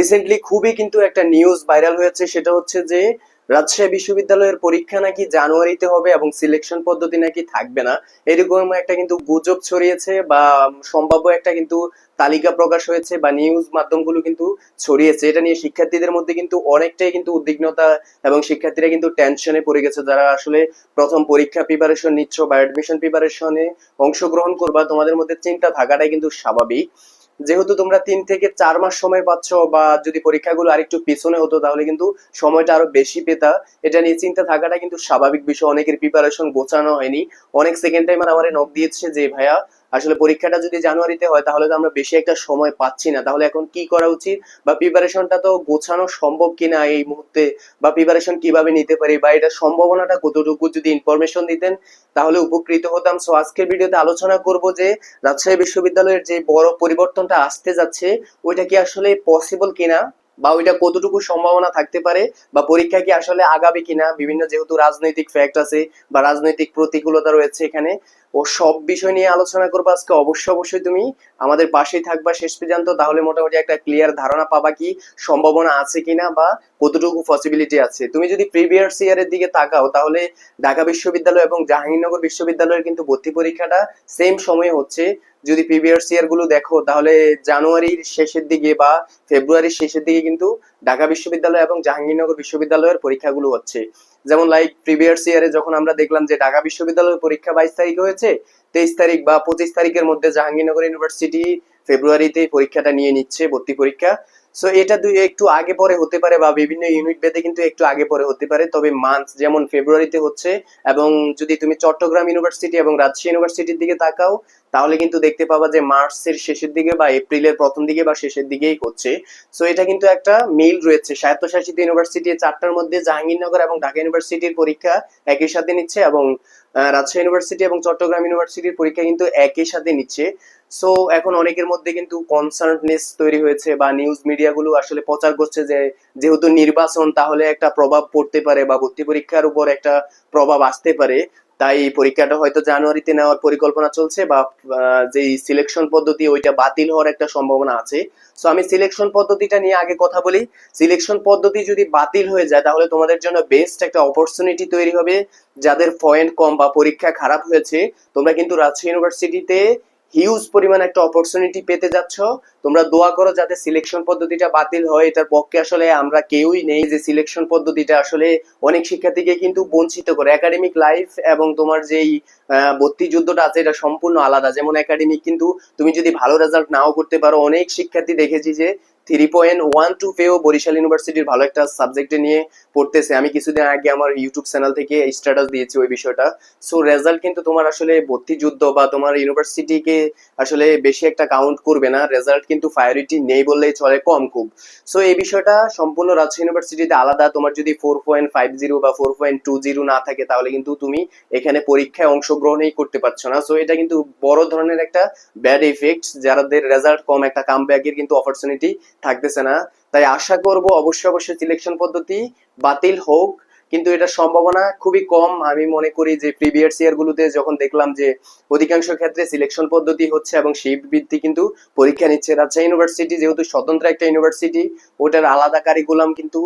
Recently খুবই কিন্তু একটা নিউজ ভাইরাল হয়েছে, সেটা হচ্ছে যে রাজশাহী বিশ্ববিদ্যালয়ের পরীক্ষা নাকি জানুয়ারিতে হবে এবং সিলেকশন পদ্ধতি নাকি থাকবে না। এরকম একটা কিন্তু গুজব ছড়িয়েছে বা সম্ভাব্য একটা কিন্তু তালিকা প্রকাশ হয়েছে বা নিউজ মাধ্যমগুলো কিন্তু ছড়িয়েছে। এটা নিয়ে শিক্ষার্থীদের মধ্যে কিন্তু অনেকটাই কিন্তু উদ্বিগ্নতা এবং শিক্ষার্থীরা কিন্তু টেনশনে পড়ে গেছে। যারা আসলে প্রথম পরীক্ষা প্রিপারেশন নিচ্ছ বা অ্যাডমিশন প্রিপারেশনে অংশগ্রহণ করবা, তোমাদের মধ্যে চিন্তা থাকাটাই কিন্তু স্বাভাবিক। যেহেতু তোমরা তিন থেকে চার মাস সময় পাচ্ছ বা যদি পরীক্ষাগুলো আরেকটু পিছনে হতো, তাহলে কিন্তু সময়টা আরও বেশি পেতা। এটা নিয়ে চিন্তা থাকাটা কিন্তু স্বাভাবিক বিষয়। অনেকের প্রিপারেশন গোছানো হয়নি। অনেক সেকেন্ড টাইম আমার নক দিয়েছে যে, ভাইয়া আসলে পরীক্ষাটা যদি জানুয়ারিতে হয়, তাহলে তো আমরা বেশি একটা সময় পাচ্ছি না। তাহলে এখন কি করা উচিত? বা প্রিপারেশনটা তো গোছানো সম্ভব কিনা এই মুহূর্তে? বা প্রিপারেশন কীভাবে নিতে পারি? বা এটা সম্ভাবনাটা কতটুকু? যদি ইনফরমেশন দিতেন, তাহলে উপকৃত হতাম। সো আজকের ভিডিওতে আলোচনা করব যে, রাজশাহী বিশ্ববিদ্যালয়ের যে বড় পরিবর্তনটা আসতে যাচ্ছে, ওইটা কি আসলে পসিবল কিনা? বা ওইটা কতটুকু সম্ভাবনা থাকতে পারে? বা পরীক্ষা কি আসলে আগাবে কিনা? বিভিন্ন যেহেতু রাজনৈতিক ফ্যাক্ট আছে বা রাজনৈতিক প্রতিকূলতা রয়েছে এখানে। ও সব বিষয় নিয়ে আলোচনা করব আজকে। অবশ্যই অবশ্যই তুমি আমাদের পাশেই থাকবা শেষ পর্যন্ত, তাহলে মোটামুটি একটা ক্লিয়ার ধারণা পাবা কি সম্ভাবনা আছে কিনা বা কতটুকু পসিবিলিটি আছে। তুমি যদি প্রিভিয়াস ইয়ারের দিকে তাকাও, তাহলে ঢাকা বিশ্ববিদ্যালয় এবং জাহাঙ্গীরনগর বিশ্ববিদ্যালয়ের কিন্তু ভর্তি পরীক্ষাটা সেম সময়ে হচ্ছে। যদি প্রিভিয়াস ইয়ারগুলো দেখো, তাহলে জানুয়ারির শেষের দিকে বা ফেব্রুয়ারির শেষের দিকে কিন্তু ঢাকা বিশ্ববিদ্যালয় এবং জাহাঙ্গীরনগর বিশ্ববিদ্যালয়ের পরীক্ষাগুলো হচ্ছে। যেমন লাইক প্রিভিয়াস ইয়ারে যখন আমরা দেখলাম যে ঢাকা বিশ্ববিদ্যালয়ের পরীক্ষা বাইশ তারিখে হয়েছে তেইশ তারিখ বা পঁচিশ তারিখের মধ্যে জাহাঙ্গীরনগর ইউনিভার্সিটি ফেব্রুয়ারিতে পরীক্ষাটা নিয়ে নিচ্ছে, ভর্তি পরীক্ষা। সো এটা দুই একটু আগে পরে হতে পারে বা বিভিন্ন ইউনিট ভেদে কিন্তু একটু আগে পরে হতে পারে। তবে মান্থ যেমন ফেব্রুয়ারিতে হচ্ছে এবং যদি তুমি চট্টগ্রাম ইউনিভার্সিটি এবং রাজশাহী ইউনিভার্সিটির দিকে তাকাও, তাহলে কিন্তু দেখতে পাবা যে মার্চের শেষের দিকে বা এপ্রিলের প্রথম দিকে বা শেষের দিকেই হচ্ছে। সো এটা কিন্তু একটা মিল রয়েছে। স্বায়ত্তশাসিত ইউনিভার্সিটি চারটার মধ্যে জাহাঙ্গীরনগর এবং ঢাকা ইউনিভার্সিটির পরীক্ষা একই সাথে নিচ্ছে এবং রাজশাহী ইউনিভার্সিটি এবং চট্টগ্রাম ইউনিভার্সিটির পরীক্ষা কিন্তু একই সাথে নিচ্ছে। সো এখন অনেকের মধ্যে কিন্তু কনসার্ননেস তৈরি হয়েছে বা নিউজ মিডিয়াগুলো আসলে প্রচার করছে যে, যেহেতু নির্বাচন তাহলে একটা প্রভাব পড়তে পারে বা ভর্তি পরীক্ষার উপর একটা প্রভাব আসতে পারে। তাই পরীক্ষাটা হয়তো জানুয়ারিতে নেওয়ার পরিকল্পনা চলছে বা যে সিলেকশন পদ্ধতি, ওইটা বাতিল হওয়ার একটা সম্ভাবনা আছে। সো আমি সিলেকশন পদ্ধতিটা নিয়ে আগে কথা বলি। সিলেকশন পদ্ধতি যদি বাতিল হয়ে যায়, তাহলে তোমাদের জন্য বেস্ট একটা অপরচুনিটি তৈরি হবে। যাদের পয়েন্ট কম বা পরীক্ষা খারাপ হয়েছে, তোমরা কিন্তু রাজশাহী ইউনিভার্সিটিতে হিউজ পরিমাণ একটা অপরচুনিটি পেতে যাচ্ছ। তোমরা দোয়া করো যাতে সিলেকশন পদ্ধতিটা বাতিল হয়। এটার পক্ষে আসলে আমরা কেউই নেই যে সিলেকশন পদ্ধতিটা আসলে অনেক শিক্ষার্থীকে কিন্তু বঞ্চিত করে। একাডেমিক লাইফ এবং তোমার যেই ভর্তি যুদ্ধটা আছে, এটা সম্পূর্ণ আলাদা। যেমন একাডেমিক কিন্তু তুমি যদি ভালো রেজাল্ট নাও করতে পারো, অনেক শিক্ষার্থী দেখেছি যে থ্রি পয়েন্ট ওয়ান টু পেও বরিশাল ইউনিভার্সিটির ভালো একটা সাবজেক্টে নিয়ে পড়তেছে। আমি কিছুদিন আগে আমার ইউটিউব চ্যানেল থেকে স্ট্যাটাস দিয়েছি ওই বিষয়টা। সো রেজাল্ট কিন্তু তোমার আসলে ভর্তি যুদ্ধ বা তোমার ইউনিভার্সিটিকে আসলে বেশি একটা কাউন্ট করবে না। রেজাল্ট কিন্তু প্রায়োরিটি নেই বললেই চলে, কম খুব। সো এই বিষয়টা সম্পূর্ণ রাজশাহী ইউনিভার্সিটিতে আলাদা। তোমার যদি ফোর পয়েন্ট ফাইভ জিরো বা ফোর পয়েন্ট টু জিরো না থাকে, তাহলে কিন্তু তুমি এখানে পরীক্ষায় অংশগ্রহণই করতে পারছ না। সো এটা কিন্তু বড় ধরনের একটা ব্যাড ইফেক্ট যাদের রেজাল্ট কম, একটা কাম ব্যাকের কিন্তু অপরচুনিটি থাকতেছে না। তাই আশা করব অবশ্যই অবশ্যই সিলেকশন পদ্ধতি বাতিল হোক, কিন্তু এটা সম্ভাবনা খুবই কম। আমি মনে করি যে প্রিভিয়াস ইয়ার গুলোতে যখন দেখলাম যে অধিকাংশ ক্ষেত্রে সিলেকশন পদ্ধতি হচ্ছে এবং শিফট বৃদ্ধি কিন্তু পরীক্ষা নিচ্ছে। রাজশাহী ইউনিভার্সিটি যেহেতু স্বতন্ত্র একটা ইউনিভার্সিটি ওটার আলাদা কারিকুলাম কিন্তু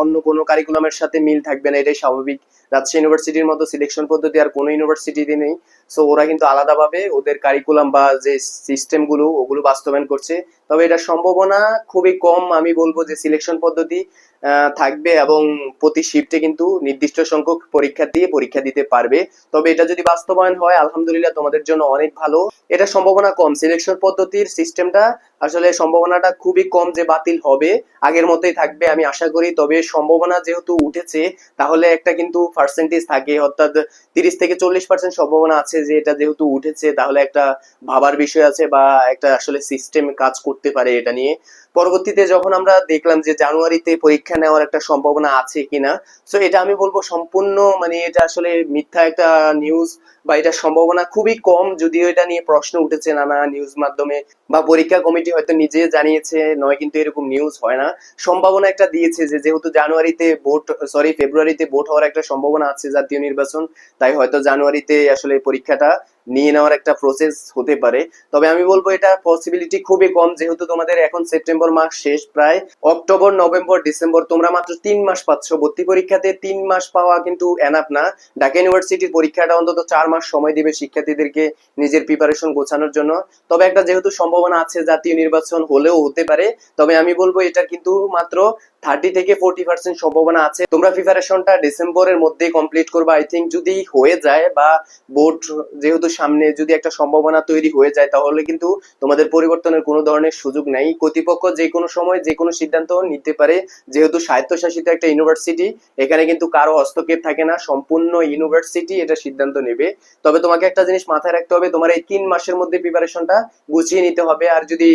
অন্য কোনো কারিকুলামের সাথে মিল থাকবে না, এটাই স্বাভাবিক। রাজশাহী ইউনিভার্সিটির মতো সিলেকশন পদ্ধতি আর কোনো ইউনিভার্সিটিতে নেই। সো ওরা কিন্তু আলাদাভাবে ওদের কারিকুলাম বা যে সিস্টেমগুলো ওগুলো বাস্তবায়ন করছে। তবে এটা সম্ভাবনা খুবই কম, আমি বলব যে সিলেকশন পদ্ধতি থাকবে এবং প্রতি শিফটে কিন্তু নির্দিষ্ট সংখ্যক পরীক্ষার্থী পরীক্ষা দিতে পারবে। তবে এটা যদি বাস্তবায়ন হয়, আলহামদুলিল্লাহ তোমাদের জন্য অনেক ভালো। এটা সম্ভাবনা কম। সিলেকশন পদ্ধতির সিস্টেমটা আসলে সম্ভাবনাটা খুবই কম যে বাতিল হবে, আগের মতোই থাকবে আমি আশা করি। তবে সম্ভাবনা যেহেতু উঠেছে, তাহলে একটা কিন্তু পার্সেন্টেজ থাকে, অর্থাৎ তিরিশ থেকে চল্লিশ পার্সেন্ট সম্ভাবনা আছে যে এটা যেহেতু উঠেছে, তাহলে একটা ভাবার বিষয় আছে বা একটা আসলে সিস্টেম কাজ করতে পারে এটা নিয়ে। পরবর্তীতে যখন আমরা দেখলাম যে জানুয়ারিতে পরীক্ষা নেওয়ার একটা সম্ভাবনা আছে কিনা সো এটা আমি বলব সম্পূর্ণ মানে এটা আসলে মিথ্যা একটা নিউজ বা এটা সম্ভাবনা খুবই কম, যদিও এটা নিয়ে প্রশ্ন উঠেছে নানা নিউজ মাধ্যমে বা পরীক্ষা কমিটি হয়তো নিজে জানিয়েছে, নয় কিন্তু এরকম নিউজ হয় না। সম্ভাবনা একটা দিয়েছে যে যেহেতু জানুয়ারিতে ভোট সরি ফেব্রুয়ারিতে ভোট হওয়ার একটা সম্ভাবনা আছে জাতীয় নির্বাচন, তাই হয়তো জানুয়ারিতে আসলে পরীক্ষাটা নিয়ে নেওয়ার একটা প্রসেস হতে পারে। তবে আমি বলব এটা পসিবিলিটি খুবই কম, যেহেতু তোমাদের এখন সেপ্টেম্বর মাস শেষ, প্রায় অক্টোবর নভেম্বর ডিসেম্বর তোমরা মাত্র তিন মাস পাচ্ছ। ভর্তি পরীক্ষাতে তিন মাস পাওয়া কিন্তু এনাফ না। ঢাকা ইউনিভার্সিটির পরীক্ষাটা অন্তত চার মাস সময় দিবে শিক্ষার্থীদেরকে নিজের প্রিপারেশন গোছানোর জন্য। তবে একটা যেহেতু সম্ভাবনা আছে জাতীয় নির্বাচন হলেও হতে পারে, তবে আমি বলব এটা কিন্তু মাত্র থার্টি থেকে ফোর্টি পার্সেন্ট সম্ভাবনা আছে। তোমরা প্রিপারেশনটা ডিসেম্বরের মধ্যে কমপ্লিট করবে। আই থিঙ্ক যদি হয়ে যায় বা বোর্ড যেহেতু সামনে যদি একটা সম্ভাবনা তৈরি হয়ে যায়, তাহলে কিন্তু তোমাদের পরিবর্তনের কোনো ধরনের সুযোগ নাই। কর্তৃপক্ষ যে কোনো সময় যে কোনো সিদ্ধান্ত নিতে পারে। যেহেতু স্বায়ত্তশাসিত একটা ইউনিভার্সিটি এখানে কিন্তু কারও হস্তক্ষেপ থাকে না। সম্পূর্ণ ইউনিভার্সিটি এটা সিদ্ধান্ত নেবে। তবে তোমাকে একটা জিনিস মাথায় রাখতে হবে, তোমার এই তিন মাসের মধ্যে প্রিপারেশনটা গুছিয়ে নিতে হবে। আর যদি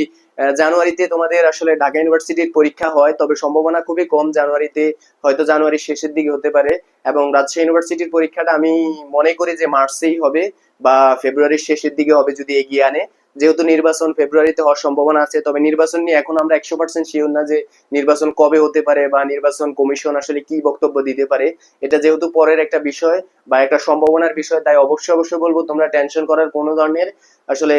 জানুয়ারিতে তোমাদের আসলে ঢাকা ইউনিভার্সিটির পরীক্ষা হয়, তবে সম্ভাবনা খুবই কম জানুয়ারিতে, হয়তো জানুয়ারির শেষের দিকে হতে পারে। এবং রাজশাহী ইউনিভার্সিটির পরীক্ষাটা আমি মনে করি যে মার্চেই হবে বা ফেব্রুয়ারির শেষের দিকে হবে যদি এগিয়ে আনে। যেহেতু নির্বাচন ফেব্রুয়ারিতে হওয়ার সম্ভাবনা আছে, তবে নির্বাচন নিয়ে এখন আমরা একশো পার্সেন্ট শিওর না যে নির্বাচন কবে হতে পারে বা নির্বাচন কমিশন আসলে কি বক্তব্য দিতে পারে। এটা যেহেতু পরের একটা বিষয় বা একটা সম্ভাবনার বিষয়, তাই অবশ্যই অবশ্যই বলব, তোমরা টেনশন করার কোনো ধরনের আসলে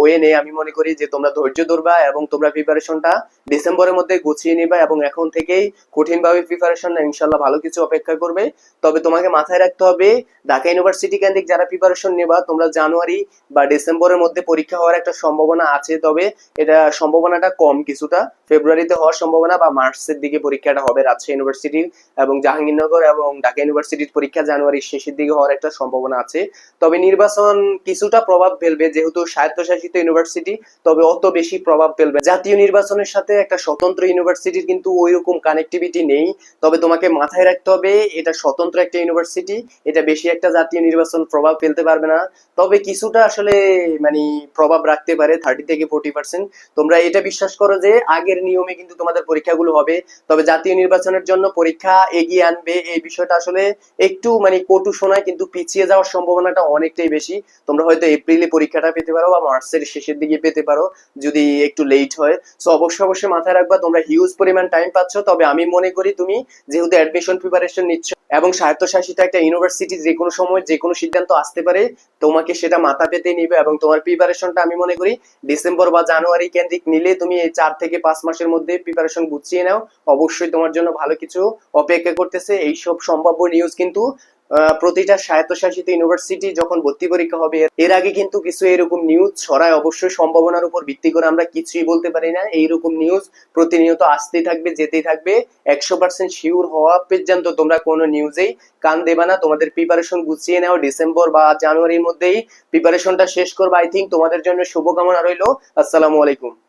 ওয়ে নেই। আমি মনে করি যে তোমরা ধৈর্য ধরবা এবং তোমরা প্রিপারেশনটা ডিসেম্বরের মধ্যে গুছিয়ে নিবা এবং এখন থেকেই কঠিনভাবে প্রিপারেশন ইনশাল্লাহ ভালো কিছু অপেক্ষা করবে। তবে তোমাকে মাথায় রাখতে হবে, ঢাকা ইউনিভার্সিটি কেন্দ্রিক যারা প্রিপারেশন নেবা, তোমরা জানুয়ারি বা ডিসেম্বরের মধ্যে পরীক্ষা হওয়ার একটা সম্ভাবনা আছে, তবে এটা সম্ভাবনাটা কম। কিছুটা ফেব্রুয়ারিতে হওয়ার সম্ভাবনা বা মার্চের দিকে পরীক্ষাটা হবে রাজশাহী ইউনিভার্সিটির এবং জাহাঙ্গীরনগর এবং ঢাকা ইউনিভার্সিটির পরীক্ষা জানুয়ারির শেষের দিকে হওয়ার একটা সম্ভাবনা আছে। তবে নির্বাচন কিছুটা প্রভাব ফেলবে, যেহেতু স্বায়ত্তশাসিত ইউনিভার্সিটি, তবে অত বেশি প্রভাব ফেলবে জাতীয় নির্বাচনের সাথে একটা স্বতন্ত্র ইউনিভার্সিটির কিন্তু ওইরকম কানেক্টিভিটি নেই। তবে তোমাকে মাথায় রাখতে হবে, এটা স্বতন্ত্র একটা ইউনিভার্সিটি, এটা বেশি একটা জাতীয় নির্বাচন প্রভাব ফেলতে পারবে না। তবে কিছুটা আসলে মানে প্রভাব রাখতে পারে থার্টি থেকে ফোর্টি পার্সেন্ট তোমরা এটা বিশ্বাস করো যে, আগের নিয়মে কিন্তু তোমাদের পরীক্ষাগুলো হবে। তবে জাতীয় নির্বাচনের জন্য পরীক্ষা এগিয়ে আনবে, এই বিষয়টা আসলে একটু মানে কটু শোনায়, কিন্তু পিছিয়ে যাওয়ার সম্ভাবনাটা অনেকটাই বেশি। তোমরা হয়তো এপ্রিলে পরীক্ষাটা পেতে পারো বা মার্চের শেষের দিকে পেতে পারো, যদি একটু লেট হয়। সো অবশ্যই অবশ্যই মাথায় রাখবা, তোমরা হিউজ পরিমাণ টাইম পাচ্ছ। তবে আমি মনে করি তুমি যেহেতু অ্যাডমিশন প্রিপারেশন নিচ্ছ এবং স্বায়ত্তশাসিত একটা ইউনিভার্সিটি যে কোনো সময় যে কোনো সিদ্ধান্ত আসতে পারে, তোমাকে সেটা মাথা পেতে নিবে এবং তোমার প্রিপারেশনটা আমি মনে করি ডিসেম্বর বা জানুয়ারি কেন্দ্রিক নিলে তুমি এই চার থেকে পাঁচ মাসের মধ্যে প্রিপারেশন গুছিয়ে নাও। অবশ্যই তোমার জন্য ভালো কিছু অপেক্ষা করতেছে। এইসব সম্ভাব্য নিউজ কিন্তু প্রতিটা স্বায়ত্তশাসিত ইউনিভার্সিটি যখন ভর্তি পরীক্ষা হবে, এর আগে কিন্তু কিছু এরকম নিউজ ছড়ায়। অবশ্যই সম্ভাবনার উপর ভিত্তি করে আমরা কিছুই বলতে পারি না। এইরকম নিউজ প্রতিনিয়ত আসতেই থাকবে, যেতেই থাকবে। একশো পার্সেন্ট শিওর হওয়া পর্যন্ত তোমরা কোনো নিউজেই কান দেবা না। তোমাদের প্রিপারেশন গুছিয়ে নাও। ডিসেম্বর বা জানুয়ারির মধ্যেই প্রিপারেশনটা শেষ করবে। আই থিঙ্ক তোমাদের জন্য শুভকামনা রইল। আসসালামু আলাইকুম।